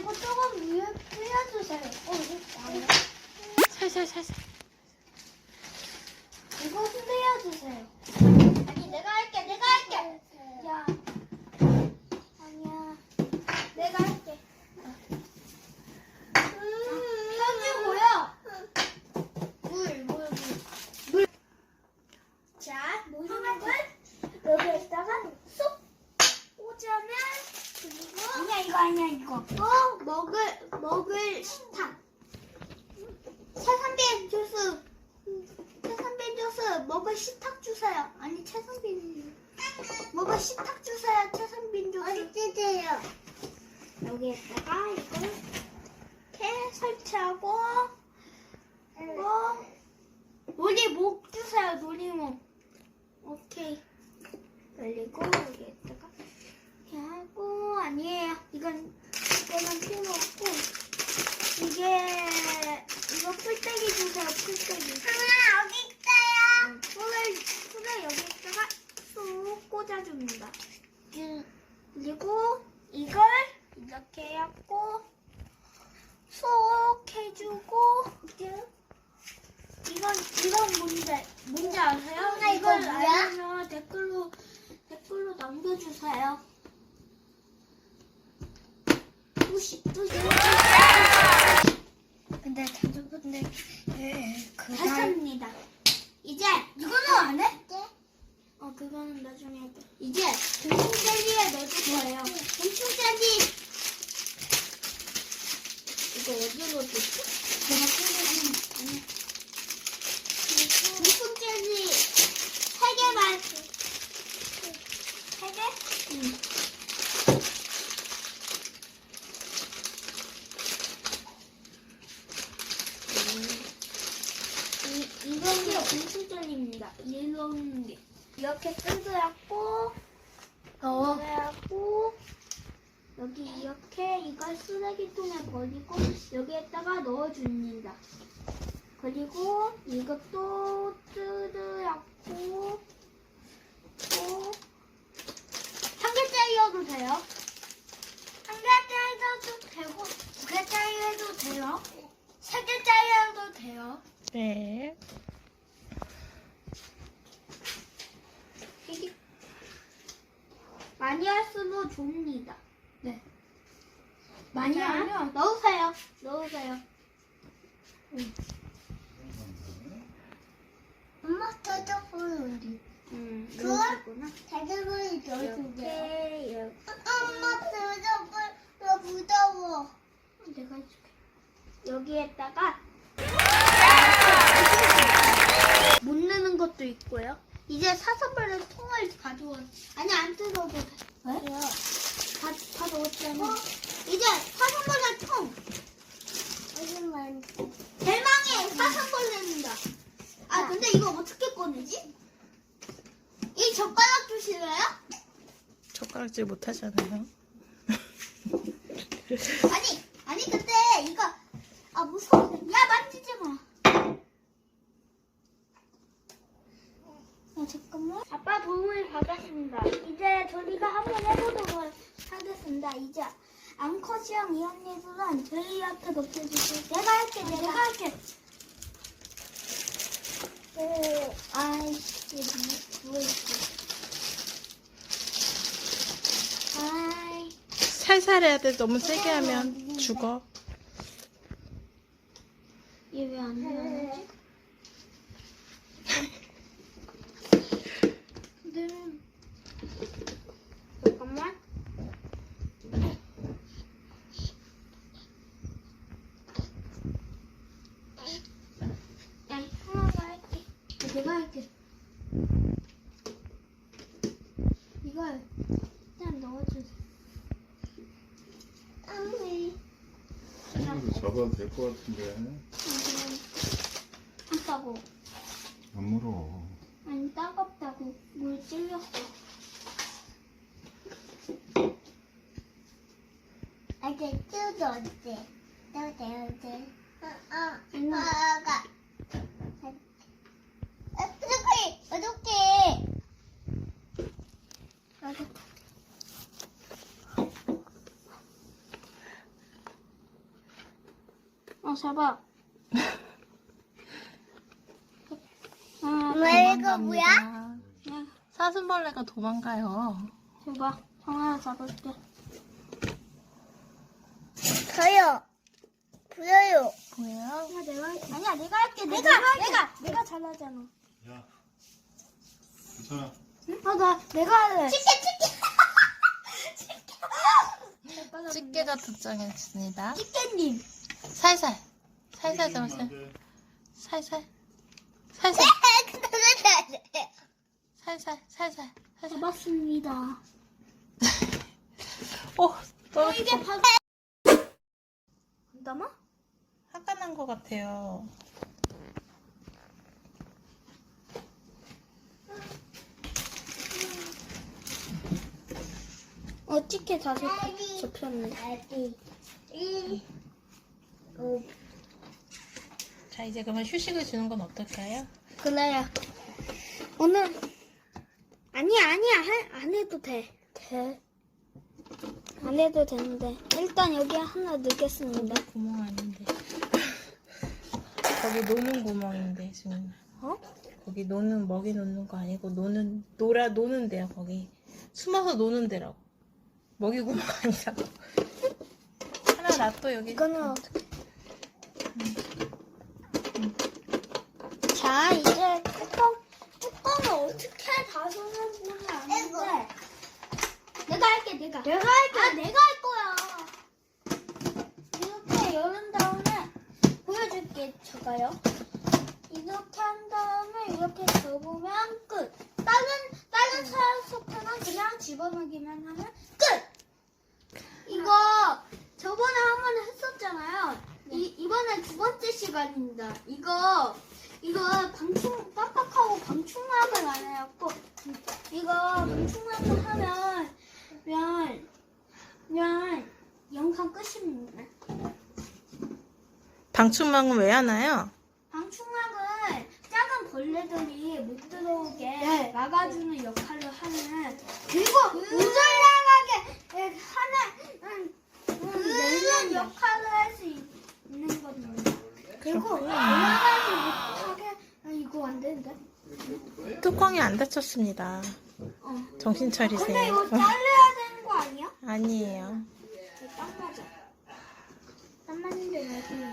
이거 조금 위에 뿌려주세요. 어, 이거 나요? 살살살살. 이거 뿌려주세요. 아니, 내가 할게, 내가 할게. 야. 아니야. 내가 할게. 음, 편지 뭐야? 물, 물, 물. 물. 자, 모형을 여기에다가 쏙 꽂으면 그리고 아니야 이거 아니야 이거. 어, 먹을 식탁 주세요. 최선빈 주스. 어디 주세요. 여기에다가 이걸 이렇게 설치하고 뭐 놀이목 주세요. 놀이목. 오케이. 그리고 여기에다가 이렇게 하고 아니에요. 이건 이거는 필요 없고 이게 이거 풀떼기 주세요. 풀떼기. 하나 여기 있어요. 풀을 풀을 여기다가 쑥 꽂아줍니다. 그리고 이걸 이렇게 해갖고 쏙 해주고 이건 이건 뭔지 뭔지 아세요? 이거 이걸 뭐야? 알면 댓글로 댓글로 남겨주세요. 뚜시 뚜시 근데 자주분들 그 했습니다. 이제 이거는 안 해? 어 그거는 나중에 할게. 이제 공충 젤리에 넣어줄 거예요. 공충 젤리 이거 어디로 넣지? 제가 공충 젤리 세 개만 세 개? 응. 이, 이런 게 공충 젤리입니다. 이런 게 이렇게 뜯어갖고 어. 그래갖고 여기 이렇게 이걸 쓰레기통에 버리고 여기에다가 넣어줍니다. 그리고 이것도 뜯어갖고 또한 개짜리여도 돼요. 한 개짜리여도 되고 두 개짜리여도 돼요. 세 개짜리여도 돼요. 네. 이게 많이 할수록 좋습니다. 네. 많이 자, 하면 넣으세요. 넣으세요. 엄마 터져보는데 음, 그거? 넣으시구나. 자주분이 이렇게, 이렇게. 엄마 터져보려 무서워 내가 해줄게. 여기에다가 못 넣는 것도 있고요. 이제 사서버릴 통을 가져와. 아니 안 뜯어도 돼. 왜? 다, 다 넣었잖아. 이제 사선벌레 통. 하지만 대망의 사선벌레입니다. 아 근데 이거 어떻게 꺼내지? 이 젓가락 주실래요? 젓가락질 못 하잖아요. 아니 아니 근데 이거 아 무서워. 야 만지지 마. 잠깐만. 아빠 도움을 받았습니다. 이제 저희가 한번 해보도록 하겠습니다. 이제 암컷이랑 이언니들은 저희한테 높여주고 내가 할게 내가 할게. 오 아이씨 누워있어. 아이. 살살 해야 돼. 너무 세게 하면 죽어. 얘 왜안 일어나지? 네. 잠깐만. 야, 하나가 할게. 야, 내가 할게. 이걸 일단 넣어주세요. 언니 이거 잡아도 될 것 같은데 안 따고. 안 물어 아니 따갑다고 물 찔렸어. 아직 뜯었지 뜯었지 어어 응. 아가 어떡해 어떡해. 어 잡아. 아, 왜 이거 뭐야? 야, 사슴벌레가 도망가요. 잡아. 하나 잡을게. 저요 보여요 보여요? 야, 내가 할게. 아니야, 내가 할게. 내가, 내가, 내가, 잘하잖아. 야 괜찮아 아, 나, 내가 할래. 치킨 치킨 찍 집게가 도착했습니다. 집게님. 살살. 살살 잡으세요. 살살. 살살. 살살. 살살. 살살. 잡았습니다. 오, 떨어졌어. 이게 바로. 담아? 화가 난 것 같아요. 어떻게 다시 접혔네. 자, 이제 그러면 휴식을 주는 건 어떨까요? 그래요. 오늘 아니야 아니야 할- 안 해도 돼. 돼. 안 해도 되는데 일단 여기 하나 넣겠습니다. 구멍 아닌데. 거기 노는 구멍인데, 지금. 어? 거기 노는, 먹이 놓는 거 아니고, 노는, 놀아, 노는 데야, 거기. 숨어서 노는 데라고. 먹이 구멍 아니라고. 하나 놔둬, 여기. 이거는 어떻게? 자 이제 뚜껑 뚜껑을 어떻게 보지 않는데 내가 할게 내가 내가 할게 아 내가 할거야 이렇게 열은 다음에 보여줄게 저가요 이렇게 한 다음에 이렇게 접으면 끝 다른 다른 사소패는 그냥 집어넣기만 하면 끝 이거 저번에 한 번 했었잖아요. 이, 이번에 두 번째 시간입니다. 이거, 이거 방충, 빡빡하고 방충망을 안 해갖고, 이거 방충망을 하면, 면, 면, 영상 끝입니다. 방충망은 왜 하나요? 방충망은 작은 벌레들이 못 들어오게 막아주는 역할을 하는 그리고 못 올라가게 하는 음, 음, 내는 역할을 할 수 있는 겁니다. 그리고 올라가지 못하게 아, 이거 안 되는데? 뚜껑이 안 닫혔습니다. 어. 정신 근데 차리세요. 이거 잘라야 되는 거 아니야? 아니에요. 딱 맞아. 딱 맞는데 여기 여